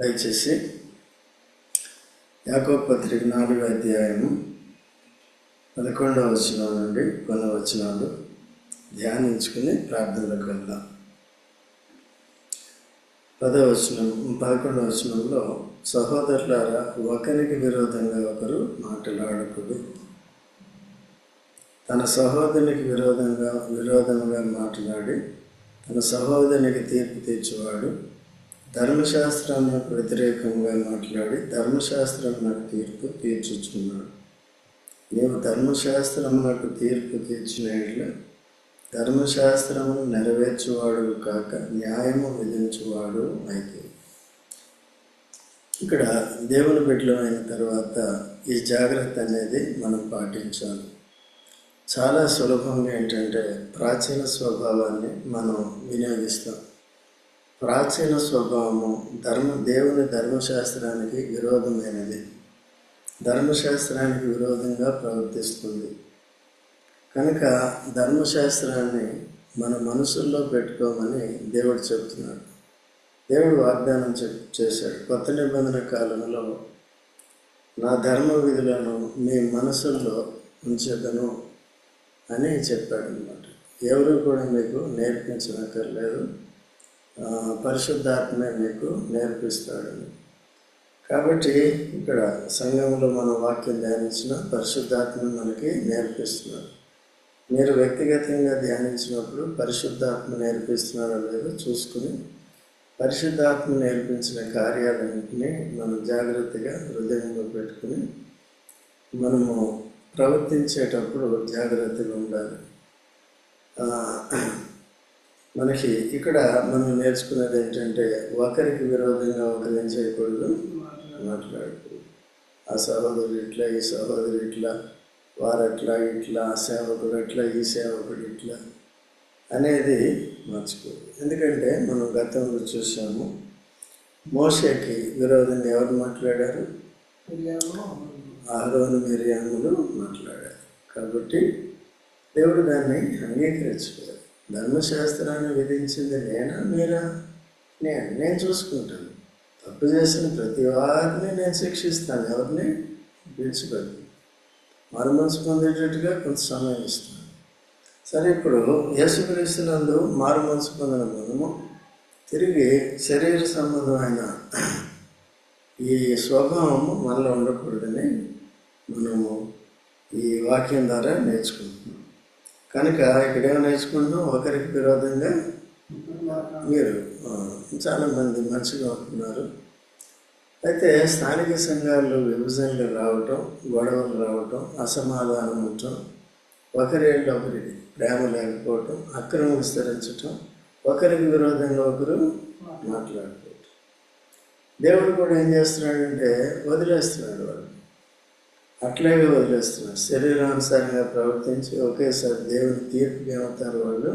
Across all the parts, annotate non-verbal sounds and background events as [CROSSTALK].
దయచేసి యాకో పత్రిక నాలుగో అధ్యాయము పదకొండవ వచనం నుండి కొన్ని వచనాలు ధ్యానించుకుని ప్రార్థనలోకి వెళ్దాం. పదవచనం పదకొండవ వచనంలో సహోదరులారా ఒకరికి విరోధంగా ఒకరు మాట్లాడకూడదు తన సహోదరునికి విరోధంగా విరోధంగా మాట్లాడి తన సహోదరునికి తీర్పు తీర్చేవాడు ధర్మశాస్త్రానికి వ్యతిరేకంగా మాట్లాడి ధర్మశాస్త్రమునకు తీర్పు తీర్చుచున్నాడు నీవు ధర్మశాస్త్రమునకు తీర్పు తీర్చిన ధర్మశాస్త్రము నెరవేర్చువాడు కాక న్యాయము విధించువాడు అయితే. ఇక్కడ దేవుని బిడ్డలమైన తర్వాత ఈ జాగ్రత్త అనేది మనం పాటించాలి. చాలా సులభంగా ఏంటంటే ప్రాచీన స్వభావాన్ని మనం వినియోగిస్తాం. ప్రాచీన స్వభావము ధర్మ దేవుని ధర్మశాస్త్రానికి విరోధమైనది. ధర్మశాస్త్రానికి విరోధంగా ప్రవర్తిస్తుంది. కనుక ధర్మశాస్త్రాన్ని మన మనసుల్లో పెట్టుకోమని దేవుడు చెప్తున్నాడు. దేవుడు వాగ్దానం చేశాడు. కొత్త నిబంధన కాలంలో నా ధర్మ విధులను మీ మనసుల్లో ఉంచదను అని చెప్పాడు అనమాట ఎవరు కూడా మీకు నేర్పించనక్కర్లేదు. పరిశుద్ధాత్మే మీకు నేర్పిస్తాడని కాబట్టి ఇక్కడ సంఘంలో మనం వాక్యం ధ్యానించిన పరిశుద్ధాత్మ మనకి నేర్పిస్తున్నారు మీరు వ్యక్తిగతంగా ధ్యానించినప్పుడు పరిశుద్ధాత్మ నేర్పిస్తున్నారో లేదో చూసుకుని పరిశుద్ధాత్మ నేర్పించిన కార్యాలన్నింటినీ మనం జాగ్రత్తగా హృదయంలో పెట్టుకుని మనము ప్రవర్తించేటప్పుడు జాగ్రత్తగా ఉండాలి. మనకి ఇక్కడ మనం నేర్చుకున్నది ఏంటంటే ఒకరికి విరోధంగా ఒకరేం చేయకూడదు. మాట్లాడకూడదు. ఆ సహోదరుడు ఇట్లా ఈ సహోదరు ఇట్లా వారట్లా ఇట్లా ఆ సేవకుడు అట్లా ఈ సేవకుడు ఇట్లా అనేది మర్చిపోదు ఎందుకంటే మనం గతంలో చూసాము మోసకి విరోధంగా ఎవరు మాట్లాడారు? ఆరోను మిరియాములు మాట్లాడారు. కాబట్టి దేవుడు దాన్ని అంగీకరించుకోవాలి ధర్మశాస్త్రాన్ని విధించింది నేనా మీరా? నేను నేను చూసుకుంటాను. తప్పు చేసిన ప్రతి వారిని నేను శిక్షిస్తాను. ఎవరిని? విడిచిపెట్టు మరు మనసు పొందేటట్టుగా కొంత సమయం ఇస్తాను. సరే ఇప్పుడు యేసుక్రీస్తునందు మారు మనసు పొందిన మనము తిరిగి శరీర సంబంధమైన ఈ స్వభావము మనలో ఉండకూడదని మనము ఈ వాక్యం ద్వారా నేర్చుకుంటున్నాం. కనుక ఇక్కడ ఏం నేర్చుకుంటున్నాం? ఒకరికి విరోధంగా మీరు చాలామంది మంచిగా ఉంటున్నారు. అయితే స్థానిక సంఘాల్లో విభజనలు రావటం గొడవలు రావటం అసమాధానం ఉండటం ఒకరేళ్ళు ఒకరికి ప్రేమ లేకపోవటం అక్రమం విస్తరించటం ఒకరికి విరోధంగా ఒకరు మాట్లాడుకోవటం. దేవుడు కూడా ఏం చేస్తున్నాడంటే వదిలేస్తున్నాడు వాడు అట్లాగే వదిలేస్తున్నారు. శరీరానుసారంగా ప్రవర్తించి ఒకేసారి దేవుని తీర్పు ఏమవుతారు వాళ్ళు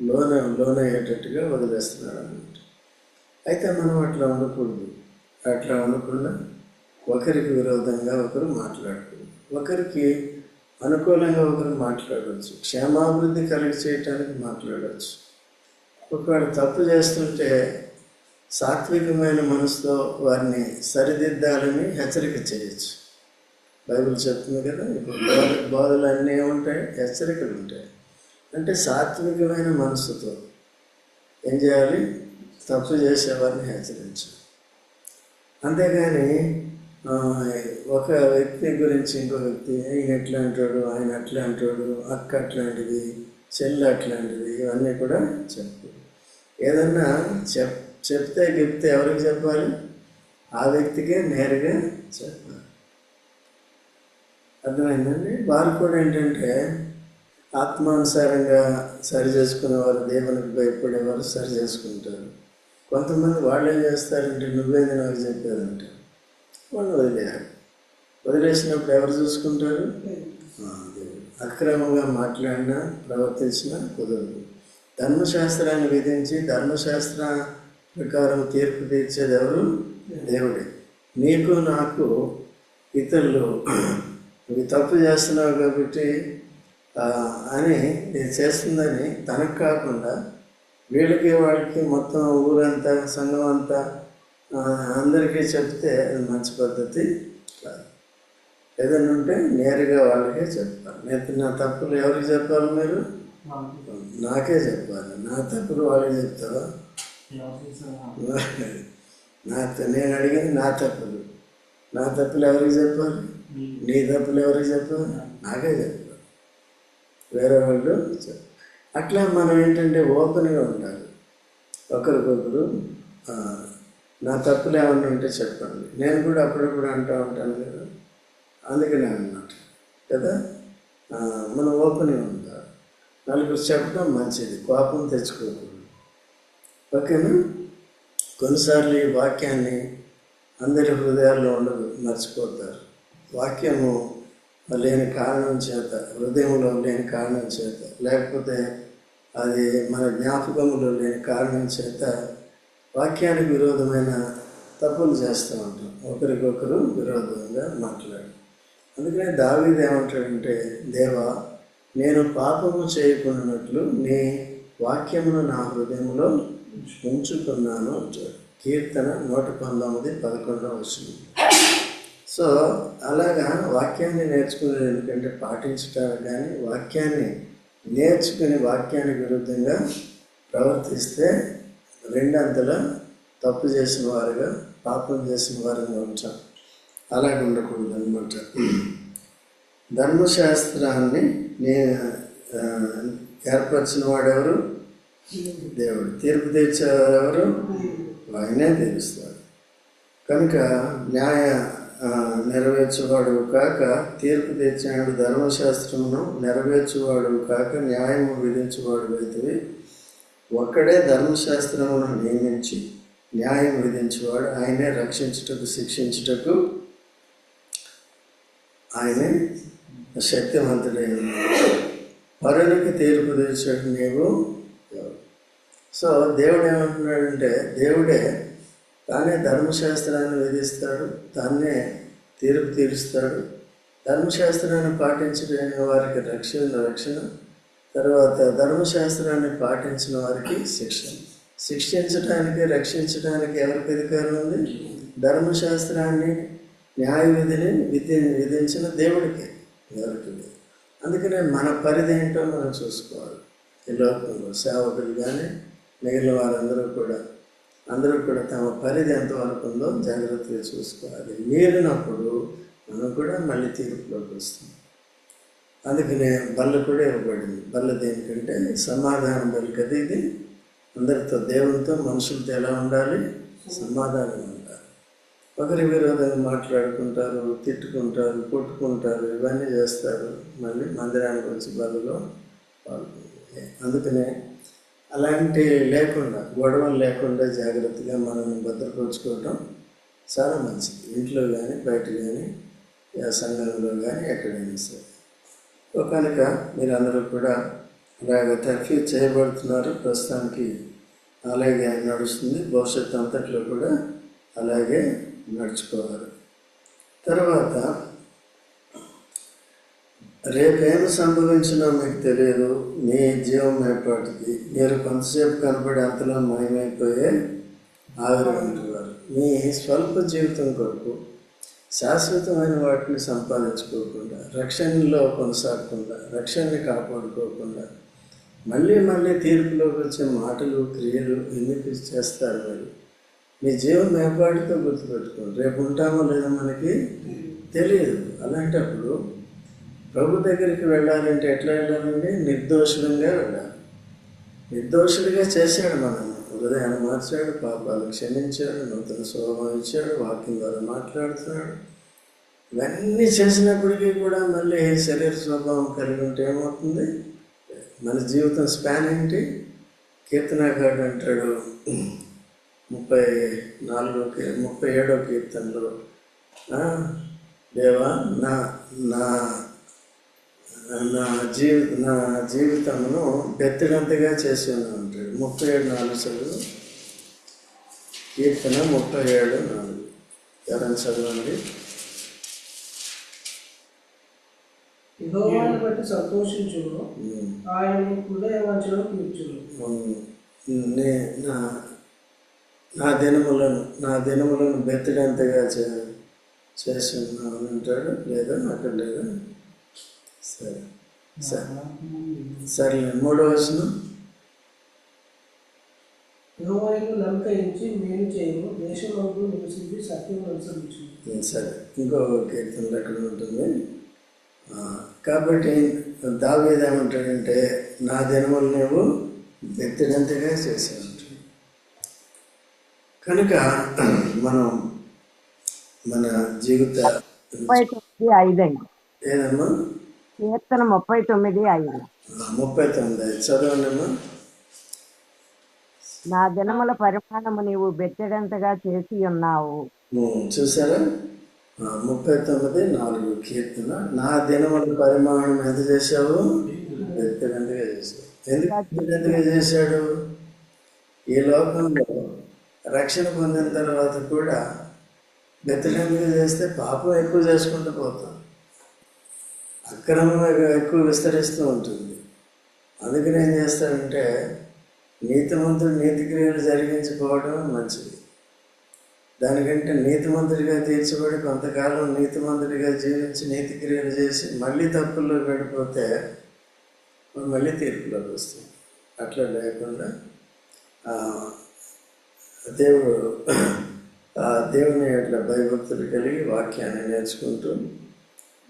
లోన లోనయ్యేటట్టుగా వదిలేస్తున్నారు అన్నమాట అయితే మనం అట్లా ఉండకూడదు అట్లా ఉండకుండా ఒకరికి విరోధంగా ఒకరు మాట్లాడకూడదు ఒకరికి అనుకూలంగా ఒకరు మాట్లాడవచ్చు క్షేమాభివృద్ధి కలిగి చేయటానికి మాట్లాడవచ్చు ఒకవేళ తప్పు చేస్తుంటే సాత్వికమైన మనసుతో వారిని సరిదిద్దాలని హెచ్చరిక చేయొచ్చు. బైబిల్ చెప్తుంది కదా ఇప్పుడు బోధలు అన్నీ ఉంటాయి హెచ్చరికలు ఉంటాయి. అంటే సాత్వికమైన మనసుతో ఏం చేయాలి? తప్పు చేసేవారిని హెచ్చరించాలి. అంతేగాని ఒక వ్యక్తి గురించి ఇంకో వ్యక్తి ఆయన ఎట్లా అంటాడు? ఆయన అట్లా అంటాడు? అక్క అట్లాంటిది చెల్లి అట్లాంటిది ఇవన్నీ కూడా చెప్పు. ఏదన్నా చెప్ చెప్తే చెప్తే ఎవరికి చెప్పాలి? ఆ వ్యక్తికే నేరుగా చెప్పాలి. అర్థమైందండి? వారు కూడా ఏంటంటే ఆత్మానుసారంగా సరి చేసుకునేవారు దేవునికి భయపడేవారు సరి చేసుకుంటారు. కొంతమంది వాళ్ళు ఏం చేస్తారంటే నువ్వేది నాకు చెప్పారంటే. వాళ్ళు వదిలేయాలి. వదిలేసినప్పుడు ఎవరు చూసుకుంటారు? అక్రమంగా మాట్లాడినా ప్రవర్తించినా కుదరదు. ధర్మశాస్త్రాన్ని విధించి ధర్మశాస్త్ర ప్రకారం తీర్పు తీర్చేది ఎవరు? దేవుడే. నీకు నాకు ఇతరులు ఇవి తప్పు చేస్తున్నావు కాబట్టి అని నేను చేస్తుందని తనకు కాకుండా వీళ్ళకి వాళ్ళకి మొత్తం ఊరంతా సంఘం అంతా అందరికీ చెప్తే అది మంచి పద్ధతి కాదు. ఏదైనా ఉంటే నేరుగా వాళ్ళకే చెప్పాలి నేను నా తప్పులు ఎవరికి చెప్పాలి మీరు? నాకే చెప్పాలి. నా తప్పులు వాళ్ళకి చెప్తావా? [LAUGHS] నా నేను అడిగింది నా తప్పులు. నా తప్పులు ఎవరికి చెప్పాలి? నీ తప్పులు ఎవరికి చెప్పాలి నాకే చెప్పారు వేరే వాళ్ళు అట్లా మనం ఏంటంటే ఓపెన్గా ఉండాలి. ఒకరికొకరు నా తప్పులు ఏమన్నా ఉంటే చెప్పండి. నేను కూడా అప్పుడప్పుడు అంటూ ఉంటాను కదా. అందుకనే అన్నమాట. కదా? మనం ఓపెన్గా ఉండాలి. నలుగురు చెప్పడం మంచిది. కోపం తెచ్చుకోకూడదు. ఓకేనా? కొన్నిసార్లు ఈ వాక్యాన్ని అందరి హృదయాల్లో ఉండదు మర్చిపోతారు. వాక్యము లేని కారణం చేత హృదయంలో లేని కారణం చేత లేకపోతే అది మన జ్ఞాపకంలో లేని కారణం చేత వాక్యానికి విరోధమైన తప్పులు చేస్తూ ఉంటాం. ఒకరికొకరు విరోధంగా మాట్లాడు అందుకనే దావీది ఏమంటాడంటే దేవా నేను పాపము చేయకున్నట్లు నీ వాక్యమును నా హృదయంలో ఉంచుకున్నాను అంటాడు కీర్తన నూట పంతొమ్మిది పదకొండవ వచ్చింది సో అలాగా వాక్యాన్ని నేర్చుకునేది ఎందుకంటే పాటించటానికి కానీ వాక్యాన్ని నేర్చుకుని వాక్యానికి విరుద్ధంగా ప్రవర్తిస్తే రెండంతల తప్పు చేసిన వారుగా పాపం చేసిన వారుగా ఉంటాం అలాగే ఉండకూడదు అనమాట ధర్మశాస్త్రాన్ని నేను ఏర్పరిచిన వాడెవరు? దేవుడు. తీర్పు తీర్చేవారు ఎవరు ఆయనే తీరుస్తాడు కనుక న్యాయ నెరవేర్చువాడు కాక తీర్పు తెచ్చినాడు ధర్మశాస్త్రమును నెరవేర్చువాడు కాక న్యాయము విధించువాడు అయితే ఒక్కడే ధర్మశాస్త్రమును నియమించి న్యాయం విధించేవాడు ఆయనే రక్షించుటకు శిక్షించుటకు ఆయనే శక్తివంతుడైన పరునికి తీర్పు తీర్చాడు నీవు. సో దేవుడు ఏమంటున్నాడంటే దేవుడే తానే ధర్మశాస్త్రాన్ని విధిస్తాడు తానే తీర్పు తీరుస్తాడు. ధర్మశాస్త్రాన్ని పాటించలేని వారికి రక్షణ రక్షణ. తర్వాత ధర్మశాస్త్రాన్ని పాటించిన వారికి శిక్షణ శిక్షించడానికి రక్షించడానికి ఎవరికి అధికారం ఉంది? ధర్మశాస్త్రాన్ని న్యాయ విధిని విధి విధించిన దేవుడికి ఎవరికి అందుకనే మన పరిధి ఏంటో మనం చూసుకోవాలి. ఈ లోకంలో సేవకులు కానీ మిగిలిన వారందరూ కూడా అందరూ కూడా తమ పరిధి ఎంతవరకు ఉందో జాగ్రత్తగా చూసుకోవాలి. మీరినప్పుడు మనం కూడా మళ్ళీ తీర్పులోకి వస్తాం. అందుకనే బల్ల కూడా ఇవ్వబడింది. బల్ల దేనికంటే సమాధానం బలి కదా ఇది. అందరితో దేవునితో మనుషులతో ఎలా ఉండాలి? సమాధానం ఉండాలి. ఒకరి విరోధంగా మాట్లాడుకుంటారు తిట్టుకుంటారు కొట్టుకుంటారు ఇవన్నీ చేస్తారు. మళ్ళీ మందిరానికి వచ్చి బలలో పాల్గొంటారు. అందుకనే అలాంటి లేకుండా గొడవలు లేకుండా జాగ్రత్తగా మనం భద్రపరుచుకోవటం చాలా మంచిది. ఇంట్లో కానీ బయట కానీ సంఘంలో కానీ ఎక్కడైనా సరే. సో కనుక మీరందరూ కూడా ఇలాగ తర్ఫీ చేయబడుతున్నారు. ప్రస్తుతానికి అలాగే నడుస్తుంది. భవిష్యత్తు అంతట్లో కూడా అలాగే నడుచుకోవాలి. తర్వాత రేపేమి సంభవించినా మీకు తెలియదు మీ జీవం ఏర్పాటుకి. మీరు కొంతసేపు కనపడి అంతలో మయమైపోయే ఆవిరవంటివారు మీ స్వల్ప జీవితం కొరకు శాశ్వతమైన వాటిని సంపాదించుకోకుండా రక్షణలో కొనసాగకుండా రక్షణని కాపాడుకోకుండా మళ్ళీ మళ్ళీ తీర్పులోకి వచ్చే మాటలు క్రియలు ఎందుకు చేస్తారు మరి? మీ జీవం ఏర్పాటుతో గుర్తుపెట్టుకోండి. రేపు ఉంటామో లేదో మనకి తెలియదు. అలాంటప్పుడు ప్రభు దగ్గరికి వెళ్ళాలంటే ఎట్లా వెళ్ళాలండి నిర్దోషులంగా వెళ్ళాలి. నిర్దోషులుగా చేశాడు మనం హృదయాన్ని మార్చాడు పాపాలు క్షమించాడు నూతన స్వభావం ఇచ్చాడు వాక్యం ద్వారా మాట్లాడుతున్నాడు. ఇవన్నీ చేసినప్పటికీ కూడా మళ్ళీ శరీర స్వభావం కలిగి ఉంటే ఏమవుతుంది? మన జీవితం స్పాన్ ఏంటి? కీర్తనాకారుడు అంటాడు ముప్పై నాలుగో ముప్పై ఏడో కీర్తనలో దేవా నా నా నా జీవి నా జీవితమును బెత్తడంతగా చేసి ఉన్నాను అంటాడు ముప్పై ఏడు నాలుగు చదువు కీర్తన ముప్పై ఏడు నాలుగు. ఎవరైనా చదవండి. నే నా నా దినములను నా దినములను బెత్తడంతగా చే చేసి ఉన్నాను అంటాడు లేదా అక్కడ లేదా? సరే. సరే. సరేలే మూడో వచనం. యెహోవాను నమ్మకయించి మేలు చేయము దేశమందు నివసించి సత్యం అనుసరించు సరే. ఇంకో కీర్తనలు అక్కడ ఉంటుంది. ఆ, కాబట్టి దావేది ఏమంటాడంటే నా దినములు నువ్వు బెత్తడంతగా చేసి ఉంటాడు కనుక మనం మన జీవిత ఏదమ్మా? కీర్తన ముప్పై తొమ్మిది ఆ, ముప్పై తొమ్మిది. ఐదు చదవండమ్మా. నా దినముల పరిమాణము నీవు బెత్తెడంతగా చేసి ఉన్నావు. చూసారా? ముప్పై తొమ్మిది నాలుగు కీర్తన. నా దినముల పరిమాణం ఎంత చేశావు? వ్యక్తిగతంగా చేశావు. ఎందుకు చేశాడు? ఈ లోకంలో రక్షణ పొందిన తర్వాత కూడా వ్యక్తిగతంగా చేస్తే పాపం ఎక్కువ చేసుకుంటూ పోతాం. అక్రమం ఎక్కువ విస్తరిస్తూ ఉంటుంది. అందుకని ఏం చేస్తారంటే నీతిమంతుడు నీతి క్రియలు జరిగించుకోవడం మంచిది. దానికంటే నీతిమంతుడిగా తీర్చబడి కొంతకాలం నీతిమంతుడిగా జీవించి నీతి క్రియలు చేసి మళ్ళీ తప్పుల్లో పడిపోతే మళ్ళీ తీర్పులోకి వస్తుంది. అట్లా లేకుండా దేవుడు దేవుని యొక్క భయభక్తులు కలిగి వాక్యాన్ని నేర్చుకుంటూ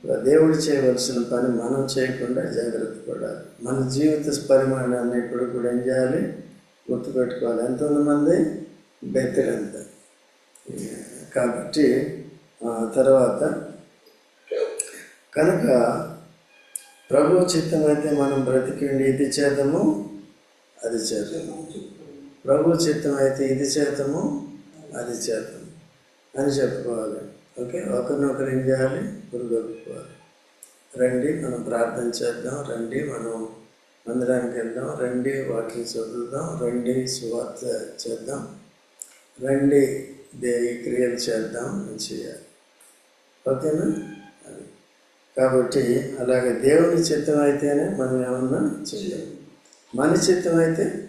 దేవుడు చేయవలసిన పని మనం చేయకుండా జాగ్రత్త పడాలి. మన జీవిత పరిమాణాన్ని ఇప్పుడు కూడా ఏం చేయాలి? గుర్తుపెట్టుకోవాలి. ఎంతమంది బెత్తిరంత కాబట్టి తర్వాత కనుక ప్రభు చిత్తం అయితే మనం బ్రతికిండి? ఇది చేద్దాము అది చేద్దాము ప్రభు చిత్తం అయితే ఇది చేద్దాము అది చేద్దాము అని చెప్పుకోవాలి. ఓకే ఒకరినొకరు ఏం చేయాలి? పురుగొప్పుకోవాలి రండి మనం ప్రార్థన చేద్దాం. రండి మనం మందిరానికి వెళ్దాం. రండి వాకింగ్ చదువుదాం. రండి సువార్త చేద్దాం. రండి దేవి క్రియలు చేద్దాం. అని చేయాలి? ఓకేనా? అది. కాబట్టి అలాగే దేవుని చిత్తం అయితేనే మనం ఏమన్నా చేయాలి. మన చిత్తం అయితే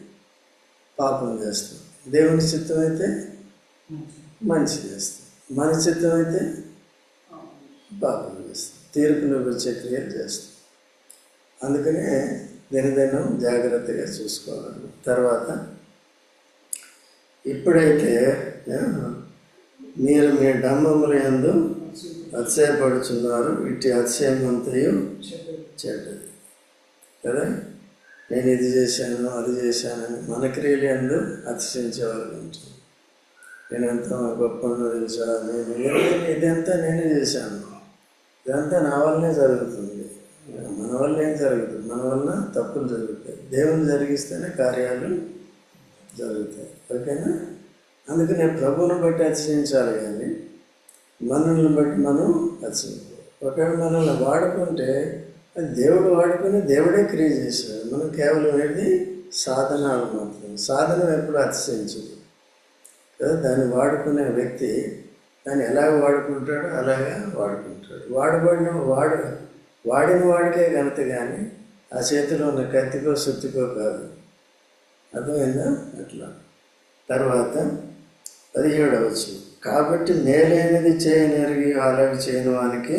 పాపం చేస్తాం. దేవుని చిత్తం అయితే మంచి చేస్తాం. మన చిత్తం అయితే పాపం చేస్తాం తీర్పులోకి వచ్చే క్రియలు చేస్తాం అందుకనే దినదినం జాగ్రత్తగా చూసుకోవాలి. తర్వాత ఇప్పుడైతే మీరు మీ డంబముల యందు అతిశయపడుచున్నారు. ఇటు అతిశయమంతయు చెడ్డది. కదా? నేను ఇది చేశాను అది చేశానని మన క్రియలు ఎందు అతిశయించే వాళ్ళు ఉంటుంది నేను ఎంత గొప్ప తెలుసా? నేను ఇదంతా నేనే చేశాను. ఇదంతా నా వల్లనే జరుగుతుంది. మన వల్ల ఏం జరుగుతుంది మన వల్ల తప్పులు జరుగుతాయి. దేవుని జరిగిస్తేనే కార్యాలు జరుగుతాయి. ఓకేనా? అందుకనే ప్రభువుని బట్టి అతిశయించాలి కానీ మనల్ని బట్టి మనం అతిశయించాలి ఒకవేళ మనల్ని వాడుకుంటే అది దేవుడు వాడుకుని దేవుడే క్రియ చేశాడు. మనం కేవలం ఏంటి? సాధనాలు మాత్రం సాధనం ఎప్పుడు అతిశయించదు దాన్ని వాడుకునే వ్యక్తి దాన్ని ఎలా వాడుకుంటాడో అలాగే వాడుకుంటాడు. వాడబడిన వాడు వాడిన వాడికే ఘనత కానీ ఆ చేతిలో ఉన్న కత్తికో సుత్తికో కాదు. అర్థమైందా? అట్లా. తర్వాత పదిహేడవచ్చు కాబట్టి మేలైనది చేయనెరిగి అలాగే చేయని వానికి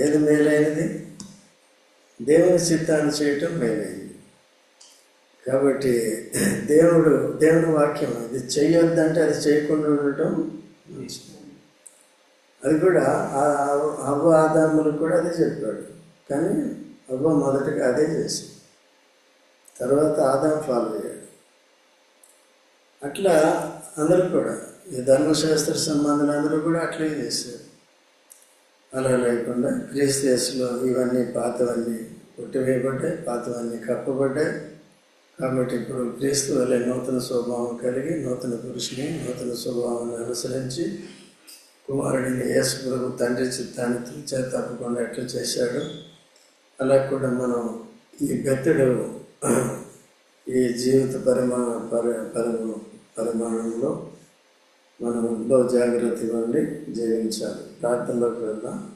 ఏది మేలైనది? దేవుని చిత్తాన్ని చేయటం మేలైంది కాబట్టి దేవుడు దేవుని వాక్యం ఇది చేయొద్దంటే అది చేయకుండా ఉండటం మంచిది. అది కూడా ఆ అవ్వ ఆదాములు కూడా అదే చెప్పాడు. కానీ అవ్వ మొదటగా అదే చేసి తర్వాత ఆదాం ఫాలో అయ్యాడు. అట్లా అందరూ కూడా ఈ ధర్మశాస్త్ర సంబంధాలు అందరూ కూడా అట్లే చేశారు. అలా లేకుండా క్రీస్తు ఇవన్నీ పాతవన్నీ కొట్టివేయబడ్డాయి పాతవన్నీ కప్పబడ్డాయి. కాబట్టి ఇప్పుడు క్రీస్తు వెళ్ళే నూతన స్వభావం కలిగి నూతన పురుషుని నూతన స్వభావాన్ని అనుసరించి కుమారుడిని యేసు ప్రభు తండ్రి చిత్తాన్ని తుచే తప్పకుండా ఎట్లా చేశాడు? అలా కూడా మనం ఈ బెత్తడు ఈ జీవిత పరిమాణ పరి పరిమాణంలో మనం ఎంతో జాగ్రత్తగా ఉండి జీవించాలి. ప్రార్థనలోకి వెళ్దాం.